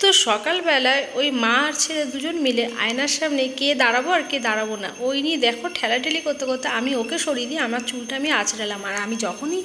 তো সকালবেলায় ওই মা আর ছেলে দুজন মিলে আয়নার সামনে কে দাঁড়াবো আর কে দাঁড়াবো না, ওই নিয়ে দেখো ঠেলাঠেলি করতে করতে আমি ওকে সরিয়ে দিই আমার চুলটা আমি আঁচড়ালাম। আর আমি যখনই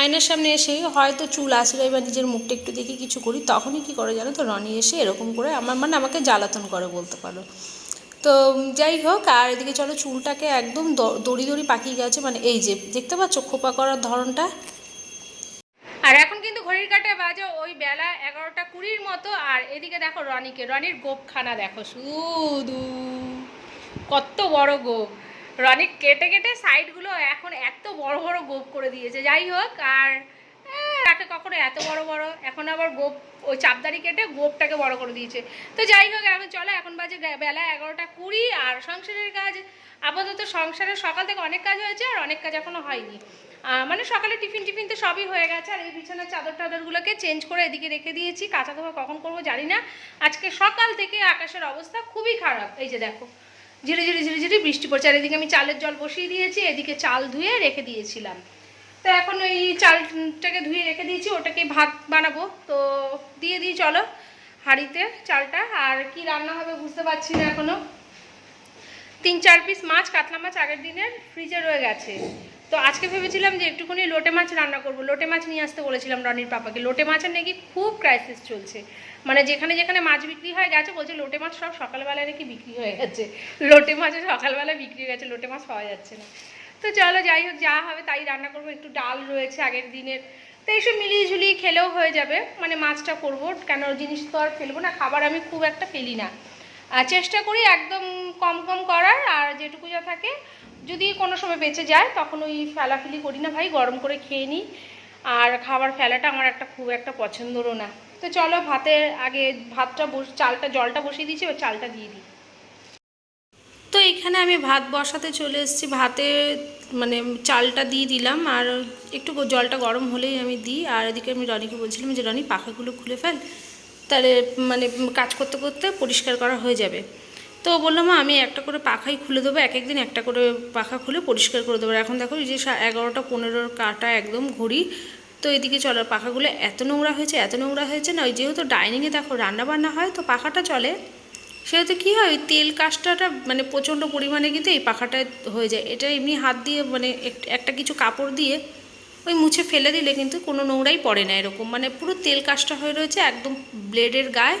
আয়নার সামনে এসে হয়তো চুল আঁচড়াই বা নিজের মুখটা একটু দেখে কিছু করি, তখনই কি করে জানো তো, রনি এসে এরকম করে আমার মানে আমাকে জ্বালাতন করে বলতে পারো। তো যাই হোক, আর এদিকে চলো চুলটাকে একদম দড়ি দড়ি পাকিয়ে গেছে মানে এই যে দেখতে পাচ্ছ খোপা করার ধরনটা? ঘড়ির কাটা বাজে ওই বেলা এগারোটা কুড়ির মতো, আর এদিকে দেখো রনিকে। রনির গোপখানা দেখো, শুধু কত বড় গোপ। রনি কেটে কেটে সাইডগুলো এখন এত বড় বড় গোপ করে দিয়েছে। যাই হোক, আর তাকে কখনো, এত বড় বড়, এখন আবার গোপ, ওই চাপদারি কেটে গোপটাকে বড় করে দিয়েছে। তো যাই হোক, এখন চলো, এখন বাজে বেলা এগারোটা কুড়ি, আর সংসারের কাজ, আপাতত সংসারের সকাল থেকে অনেক কাজ হয়েছে, আর অনেক কাজ এখনও হয়নি। মানে সকালে টিফিন টিফিন তো সবই হয়ে গেছে, আর এই বিছানার চাদর টাদরগুলোকে চেঞ্জ করে এদিকে রেখে দিয়েছি, কাঁচা ধোয়া কখন করব জানি না। আজকে সকাল থেকে আকাশের অবস্থা খুবই খারাপ, এই যে দেখো ঝিরি ঝিরি ঝিরি ঝিরি বৃষ্টি পড়ছে, আর এদিকে আমি চালের জল বসিয়ে দিয়েছি, এদিকে চাল ধুয়ে রেখে দিয়েছিলাম। তো এখন ওই চালটাকে ধুয়ে রেখে দিয়েছি, ওটাকে ভাত বানাবো। তো দিয়ে দিই, চলো, হাঁড়িতে চালটা। আর কি রান্না হবে বুঝতে পারছি না এখনও। তিন চার পিস মাছ, কাতলা মাছ আগের দিনের ফ্রিজে রয়ে গেছে। তো আজকে ভেবেছিলাম যে একটুখানি লোটে মাছ রান্না করব। লোটে মাছ নিয়ে আসতে বলেছিলাম রনির পাপাকে। লোটে মাছের নাকি খুব ক্রাইসিস চলছে। মানে যেখানে যেখানে মাছ বিক্রি হয়ে গেছে, বলছে লোটে মাছ সব সকালবেলায় নাকি বিক্রি হয়ে গেছে। লোটে মাছ সকালবেলায় বিক্রি হয়ে গেছে, লোটে মাছ পাওয়া যাচ্ছে না। তো চলো যাই হোক, যা হবে তাই রান্না করব। একটু ডাল রয়েছে আগের দিনের। তো এইসব মিলিয়ে ঝুলিয়ে খেলেও হয়ে যাবে। মানে মাছটা করব। কেন জিনিস তো আর ফেলব না, খাবার আমি খুব একটা ফেলি না। আর চেষ্টা করি একদম কম কম করার, আর যেটুকু যা থাকে। যদি কোনো সময় বেঁচে যায়, তখন ওই ফেলাফেলি করি না ভাই, গরম করে খেয়ে নিই। আর খাবার ফেলাটা আমার একটা খুব একটা পছন্দরও না। তো চলো ভাতের আগে ভাতটা বস, চালটা, জলটা বসিয়ে দিয়েছি এবার চালটা দিয়ে দিই। তো এখানে আমি ভাত বসাতে চলে এসেছি। ভাতে মানে চালটা দিয়ে দিলাম আর একটু জলটা গরম হলেই আমি দিই। আর এদিকে আমি রনিকে বলছিলাম যে, রনি, পাখাগুলো খুলে ফেল। তাহলে মানে কাজ করতে করতে পরিষ্কার করা হয়ে যাবে। তো বললাম আমি একটা করে পাখাই খুলে দেবো, এক একদিন একটা করে পাখা খুলে পরিষ্কার করে দেবো। এখন দেখো এই যে এগারোটা, পনেরোর কাটা একদম ঘড়ি। তো এদিকে চলার পাখাগুলো এত নোংরা হয়েছে, এত নোংরা হয়েছে না, ওই যেহেতু ডাইনিংয়ে দেখো রান্না বান্না হয়, তো পাখাটা চলে। সেহেতু কী হয়, তেল কাজটাটা মানে প্রচণ্ড পরিমাণে কিন্তু এই পাখাটায় হয়ে যায়। এটা এমনি হাত দিয়ে মানে এক- একটা কিছু কাপড় দিয়ে ওই মুছে ফেলে দিলে কিন্তু কোনো নোংরাই পড়ে না এরকম। মানে পুরো তেল কাজটা হয়ে রয়েছে, একদম ব্লেডের গায়ে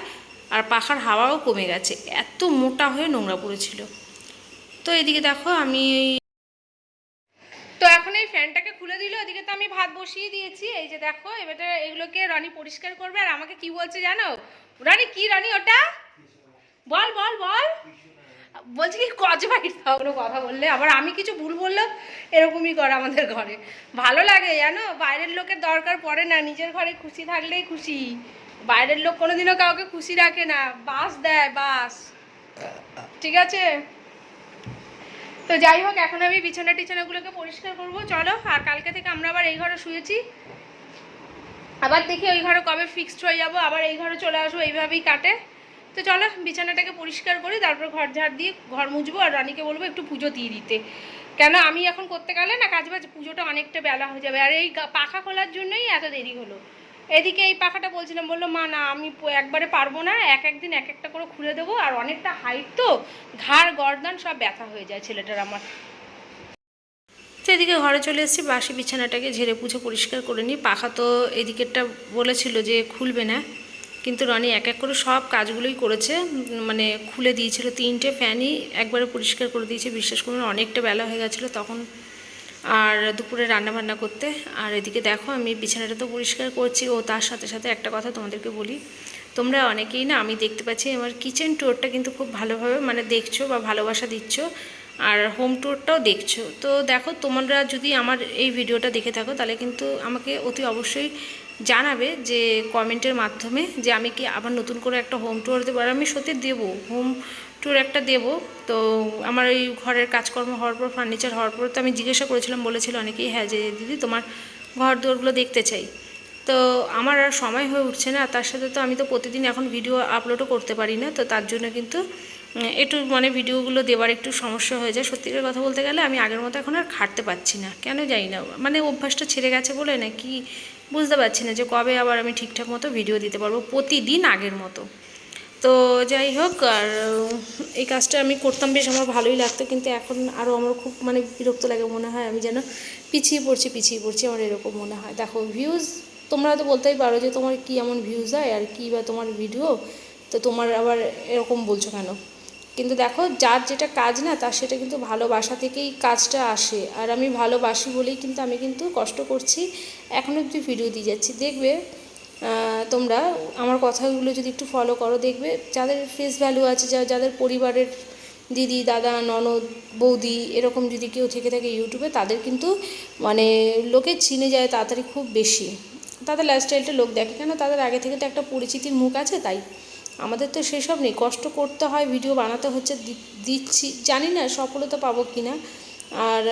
আর পাখার হাওয়াও কমে গেছে। এত মোটা হয়ে নোংরা পড়েছিল। তো এদিকে দেখো আমি তো এখন এই ফ্যানটাকে খুলে দিল, এদিকে তো আমি ভাত বসিয়ে দিয়েছি। এই যে দেখো এবারে এগুলোকে রনি পরিষ্কার করবে আর আমাকে কি বলছে জানো? রনি, কি রনি ওটা? বল বল বল। বলছি কি কজ বাড়ির কোনো কথা বললে। আবার আমি কিছু ভুল বললেও এরকমই করে আমাদের ঘরে। ভালো লাগে, জানো? বাইরের লোকের দরকার পড়ে না। নিজের ঘরে খুশি থাকলেই খুশি। বাইরের লোক কোনোদিনও কাউকে খুশি রাখে না। বাস দেয়, বাস। ঠিক আছে? তো যাই হোক, এখন আমি বিছানা টিছানাগুলোকে পরিষ্কার করব। চলো, আর কালকে থেকে আমরা আবার এই ঘরে শুয়েছি। আবার দেখি ওই ঘরে কবে ফিক্সড হয়ে যাব। আবার এই ঘরে চলে আসব, এইভাবেই কাটে। তো চলো, বিছানাটাকে পরিষ্কার করি, তারপর ঘর ঝাড় দিয়ে ঘর মুছবো আর রানীকে বলব একটু পুজো দিয়ে দিতে। কেন, আমি এখন করতে গেলে না কাজ বাজ পুজোটা অনেকটা বেলা হয়ে যাবে। আর এই পাখা খোলার জন্যই এত দেরি হলো। এদিকে এই পাখাটা বলছিলাম, বলল, মা, না, আমি একবারে পারব না। এক একদিন এক একটা করে খুলে দেবো আর অনেকটা হাইট তো। ঘাড়, গর্দান সব ব্যথা হয়ে যায় ছেলেটার আমার। এদিকে ঘরে চলে এসেছি, বাসি বিছানাটাকে ঝেড়ে পুছে পরিষ্কার করে নিই। পাখা তো এদিকেরটা বলেছিল যে খুলবে না। কিন্তু রনি এক এক করে সব কাজগুলোই করেছে মানে খুলে দিয়েছিল তিনটে ফ্যানই একবারে পরিষ্কার করে দিয়েছে। বিশ্বাস করুন, অনেকটা বেলা হয়ে গেছিল তখন। আর দুপুরে রান্না বান্না করতে। আর এদিকে দেখো, আমি বিছানাটা তো পরিষ্কার করছি। ও তার সাথে সাথে একটা কথা তোমাদেরকে বলি। তোমরা অনেকেই না, আমি দেখতে পাচ্ছি আমার কিচেন ট্যুরটা কিন্তু খুব ভালোভাবে মানে দেখছ বা ভালোবাসা দিচ্ছ। আর হোম ট্যুরটাও দেখছ। তো দেখো, তোমরা যদি আমার এই ভিডিওটা দেখে থাকো, তাহলে কিন্তু আমাকে অতি অবশ্যই জানাবে যে কমেন্টের মাধ্যমে যে আমি কি আবার নতুন করে একটা হোম ট্যুর দেবো। আর আমি সত্যি দেবো হোম ট্যুর একটা দেব। তো আমার এই ঘরের কাজকর্ম হওয়ার পর ফার্নিচার হওয়ার পর তো আমি জিজ্ঞাসা করেছিলাম, বলেছিল অনেকেই হ্যাঁ যে দিদি, তোমার ঘর দুয়ারগুলো দেখতে চাই। তো আমার আর সময় হয়ে উঠছে না। তার সাথে তো আমি তো প্রতিদিন এখন ভিডিও আপলোডও করতে পারি না। তো তার জন্য কিন্তু একটু মানে ভিডিওগুলো দেওয়ার একটু সমস্যা হয়ে যায়। সত্যিকার কথা বলতে গেলে, আমি আগের মতো এখন আর খাটতে পারছি না। কেন জানি না। মানে অভ্যাসটা ছেড়ে গেছে বলে না কি বুঝতে পারছি না যে কবে আবার আমি ঠিকঠাক মতো ভিডিও দিতে পারব, প্রতিদিন আগের মতো। তো যাই হোক, আর এই কাজটা আমি করতাম বেশ, আমার ভালোই লাগতো, কিন্তু এখন আরও আমার খুব মানে বিরক্ত লাগে মনে হয়, আমি যেন পিছিয়ে পড়ছি পিছিয়ে পড়ছি, আমার এরকম মনে হয়। দেখো ভিউজ তোমরা তো বলতেই পারো যে তোমার কি এমন ভিউজ হয়, আর কী বা তোমার ভিডিও তো তোমার আবার এরকম বলছো কেন? কিন্তু দেখো, যার যেটা কাজ না, তার সেটা কিন্তু ভালোবাসা থেকেই কাজটা আসে। আর আমি ভালোবাসি বলেই কিন্তু আমি কিন্তু কষ্ট করছি। এখন অবধি ভিডিও দিয়ে যাচ্ছি। দেখবে তোমরা আমার কথাগুলো যদি একটু ফলো করো, দেখবে যাদের ফেস ভ্যালু আছে, যা, যাদের পরিবারের দিদি, দাদা, ননদ, বৌদি এরকম যদি কেউ থেকে থাকে ইউটিউবে তাদের কিন্তু মানে লোকে চিনে যায় তাড়াতাড়ি খুব বেশি। তাদের লাইফস্টাইলটা লোক দেখে। কেন? তাদের আগে থেকে তো একটা পরিচিতির মুখ আছে, তাই। আমাদের তো সেসব নেই। কষ্ট করতে হয় ভিডিও বানাতে হচ্ছে দিচ্ছি। জানি না সফলতা পাবো কি না আর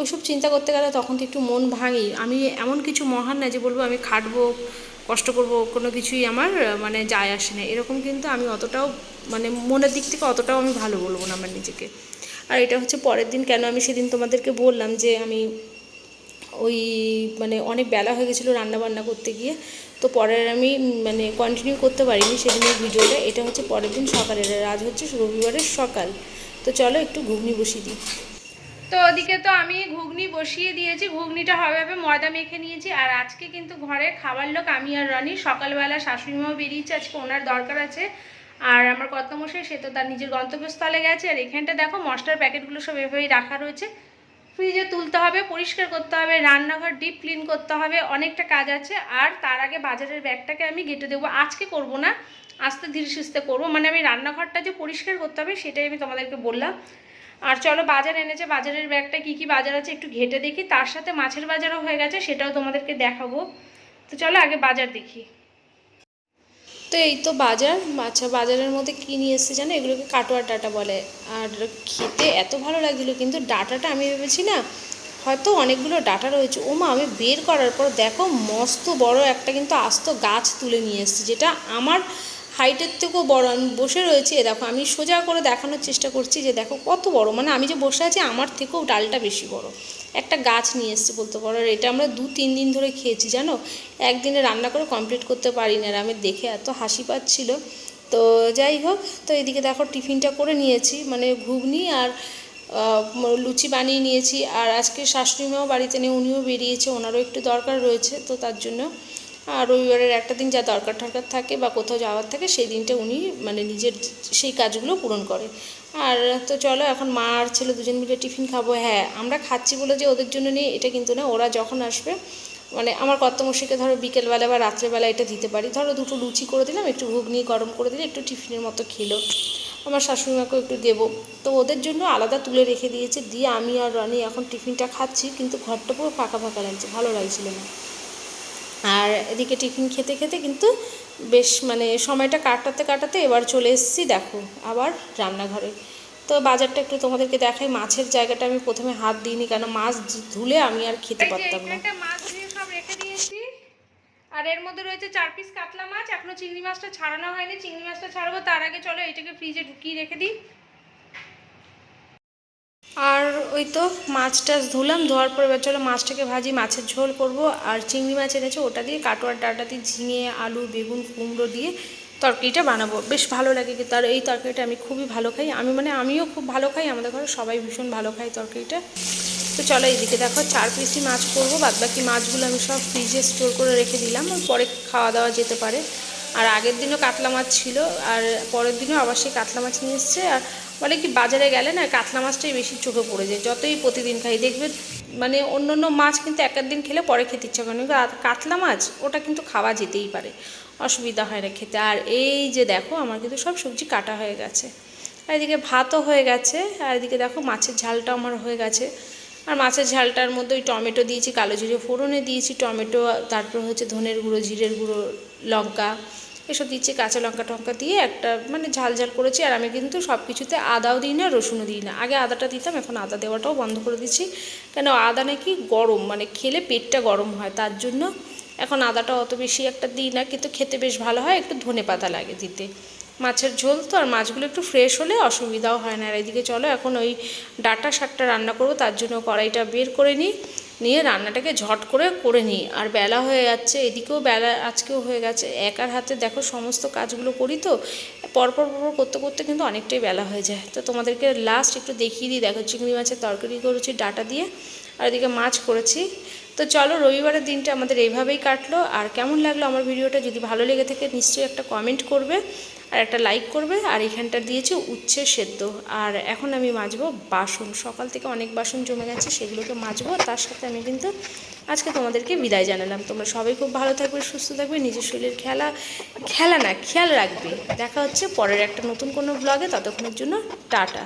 ওইসব চিন্তা করতে গেলে তখন তো একটু মন ভাঙি। আমি এমন কিছু মহান না যে বলব আমি খাটবো, কষ্ট করব, কোনো কিছুই আমার মানে যায় আসে না। এরকম কিন্তু আমি অতটাও মানে মনের দিক থেকে অতটাও আমি ভালো বলব না আমার নিজেকে। আর এটা হচ্ছে পরের দিন কেন আমি সেদিন তোমাদেরকে বললাম যে আমি ওই মানে অনেক বেলা হয়ে গেছিল রান্না বান্না করতে গিয়ে। তো পরের আমি মানে কন্টিনিউ করতে পারিনি সেদিনের ভিডিওটা। এটা হচ্ছে পরের দিন সকালের আজ হচ্ছে রবিবারের সকাল। তো চলো একটু ঘুগনি বসিয়ে দিই। তো ওদিকে তো আমি ঘুগনি বসিয়ে দিয়েছি। ঘুগনিটা হবে হবে ময়দা মেখে নিয়েছি। আর আজকে কিন্তু ঘরে খাবার লোক আমি আর রানি। সকালবেলা শাশুড়ি মাও বেরিয়েছে, আজকে ওনার দরকার আছে। আর আমার কর্তামশাই, সে তো তার নিজের গন্তব্যস্থলে গেছে। আর এখানটা দেখো, মশলার প্যাকেটগুলো সব এভাবেই রাখা রয়েছে। ফ্রিজে তুলতে হবে, পরিষ্কার করতে হবে, রান্নাঘর ডিপ ক্লিন করতে হবে, অনেকটা কাজ আছে। আর তার আগে বাজারের ব্যাগটাকে আমি গেটে দেবো। আজকে করব না, আস্তে ধীরে সুস্থে করব। মানে আমি রান্নাঘরটা যে পরিষ্কার করতে হবে, সেটাই আমি তোমাদেরকে বললাম। আর চলো বাজার এনেছে, বাজারের ব্যাগটা কি কি বাজার আছে একটু ঘেটে দেখি। তার সাথে মাছের বাজারও হয়ে গেছে, সেটাও তোমাদেরকে দেখাবো। তো চলো আগে বাজার দেখি। তো এই তো বাজার আচ্ছা বাজারের মধ্যে কী নিয়ে এসেছে জানো? এগুলোকে কাটোয়ার ডাটা বলে। আর খেতে এত ভালো লাগছিল কিন্তু ডাটাটা আমি ভেবেছি না, হয়তো অনেকগুলো ডাটা রয়েছে। ও মা, আমি বের করার পর দেখো, মস্ত বড় একটা কিন্তু আস্ত গাছ তুলে নিয়ে এসেছি, যেটা আমার হাইটের থেকেও বড়, আমি বসে রয়েছি দেখো, আমি সোজা করে দেখানোর চেষ্টা করছি যে দেখো কত বড় মানে আমি যে বসে আছি আমার থেকেও ডালটা বেশি বড়। একটা গাছ নিয়ে এসছে বলতে পারো, আর এটা আমরা দু তিন দিন ধরে খেয়েছি, জানো? একদিনে রান্না করে কমপ্লিট করতে পারি না, আর আমি দেখে এত হাসি পাচ্ছিল। তো যাই হোক, তো এদিকে দেখো টিফিনটা করে নিয়েছি মানে ঘুগনি আর লুচি বানিয়ে নিয়েছি, আর আজকে শাশুড়ি মাও বাড়িতে নেই, উনিও বেরিয়েছে, ওনারও একটু দরকার রয়েছে, তো তার জন্য আর রবিবারের একটা দিন যা দরকার টরকার থাকে বা কোথাও যাওয়ার থাকে, সেই দিনটা উনি মানে নিজের সেই কাজগুলো পূরণ করে। আর তো চলো, এখন মা আর ছেলে দুজন মিলে টিফিন খাব। হ্যাঁ আমরা খাচ্ছি বলে যে ওদের জন্য নিয়ে এটা কিন্তু না, ওরা যখন আসবে মানে আমার কর্তমশীকে ধরো বিকেলবেলা বা রাত্রেবেলা এটা দিতে পারি। ধরো দুটো লুচি করে দিলাম, একটু ঘুগনি গরম করে দিলে একটু টিফিনের মতো খেলো। আমার শাশুড়িমাকেও একটু দেবো। তো ওদের জন্য আলাদা তুলে রেখে দিয়েছে। দিয়ে আমি আর রানি এখন টিফিনটা খাচ্ছি, কিন্তু ঘরটা পুরো ফাঁকা ফাঁকা লাগছে, ভালো লাগছিল না। আর এদিকে টিফিন খেতে খেতে কিন্তু বেশ মানে সময়টা কাটাতে কাটাতে এবার চলে এসেছি দেখো আবার রান্নাঘরে। তো বাজারটা একটু তোমাদেরকে দেখাই মাছের জায়গাটা আমি প্রথমে হাত দিইনি কেন মাছ ধুলে আমি আর খেতে পারতাম না। মাছ ধুয়ে সব রেখে দিয়েছি। আর এর মধ্যে রয়েছে চার পিস কাতলা মাছ এখনও চিংড়ি মাছটা ছাড়ানো হয়নি। চিংড়ি মাছটা ছাড়বো তার আগে চলো এটাকে ফ্রিজে ঢুকিয়ে রেখে দিই। আর ওই তো মাছ টাছ ধুলাম, ধোয়ার পর এবার চলো মাছটাকে ভাজি, মাছের ঝোল করব। আর চিংড়ি মাছ এনেছে, ওটা দিয়ে কাটোয়ার ডাটা দিয়ে ঝিঙে, আলু, বেগুন, কুমড়ো দিয়ে তরকারিটা বানাবো। বেশ ভালো লাগে কিন্তু আর এই তরকারিটা আমি খুবই ভালো খাই। আমি মানে আমিও খুব ভালো খাই, আমাদের ঘরে সবাই ভীষণ ভালো খাই তরকারিটা। তো চলো এইদিকে দেখো, চার পিসি মাছ করব বাদ বাকি মাছগুলো আমি সব ফ্রিজে স্টোর করে রেখে দিলাম, পরে খাওয়া দাওয়া যেতে পারে। আর আগের দিনও কাতলা মাছ ছিল, আর পরের দিনও আবার সেই কাতলা মাছ নিয়ে এসছে, আর বলে কি বাজারে গেলে না কাতলা মাছটাই বেশি চোখে পড়ে যায়, যতই প্রতিদিন খাই। দেখবে মানে অন্য অন্য মাছ কিন্তু এক দিন খেলে পরে খেতে ইচ্ছা করে আর কাতলা মাছ, ওটা কিন্তু খাওয়া যেতেই পারে, অসুবিধা হয় না খেতে। আর এই যে দেখো, আমার কিন্তু সব সবজি কাটা হয়ে গেছে, আর এদিকে ভাতও হয়ে গেছে, আর এদিকে দেখো মাছের ঝালটা আমার হয়ে গেছে। আর মাছের ঝালটার মধ্যে ওই টমেটো দিয়েছি, কালো জিরে ফোড়নে দিয়েছি, টমেটো, তারপর হচ্ছে ধনের গুঁড়ো, জিরের গুঁড়ো, লঙ্কা এসব দিচ্ছি, কাঁচা লঙ্কা টঙ্কা দিয়ে একটা মানে ঝাল ঝাল করেছি। আর আমি কিন্তু সব কিছুতে আদাও দিই না, রসুনও দিই না। আগে আদাটা দিতাম, এখন আদা দেওয়াটাও বন্ধ করে দিচ্ছি। কেন, আদা নাকি গরম মানে খেলে পেটটা গরম হয়, তার জন্য এখন আদাটা অত বেশি একটা দিই না, কিন্তু খেতে বেশ ভালো হয়, একটু ধনে পাতা লাগে দিতে। মাছের ঝোল তো, আর মাছগুলো একটু ফ্রেশ হলে অসুবিধাও হয় না। আর এদিকে চলো, এখন ওই ডাটা শাকটা রান্না করব, তার জন্য কড়াইটা বের করে নিই। নিয়ে রান্নাটাকে ঝট করে করে নিই। আর বেলা হয়ে যাচ্ছে, এদিকেও বেলা, আজকেও হয়ে গেছে। একার হাতে দেখো সমস্ত কাজগুলো করি তো, পরপর পরপর করতে করতে কিন্তু অনেকটাই বেলা হয়ে যায়। তো তোমাদেরকে লাস্ট একটু দেখিয়ে দিই। দেখো চিংড়ি মাছের তরকারি করেছি, ডাটা দিয়ে, আর এদিকে মাছ করেছি। তো চলো রবিবারের দিনটা আমাদের এইভাবেই কাটলো। আর কেমন লাগল আমার ভিডিওটা? যদি ভালো লেগে থাকে, নিশ্চয়ই একটা কমেন্ট করবে। আর একটা লাইক করবে, আর এখানটা দিয়েছে উচ্ছে সেদ্ধ। আর এখন আমি মাজবো বাসন। সকাল থেকে অনেক বাসন জমে গেছে, সেগুলোকে মাজবো। তার সাথে আমি কিন্তু আজকে তোমাদেরকে বিদায় জানালাম। তোমরা সবাই খুব ভালো থাকবে, সুস্থ থাকবে, নিজের শরীরের খেলা খেলা না, খেয়াল রাখবে। দেখা হচ্ছে পরের একটা নতুন কোনো ব্লগে ততক্ষণের জন্য টাটা।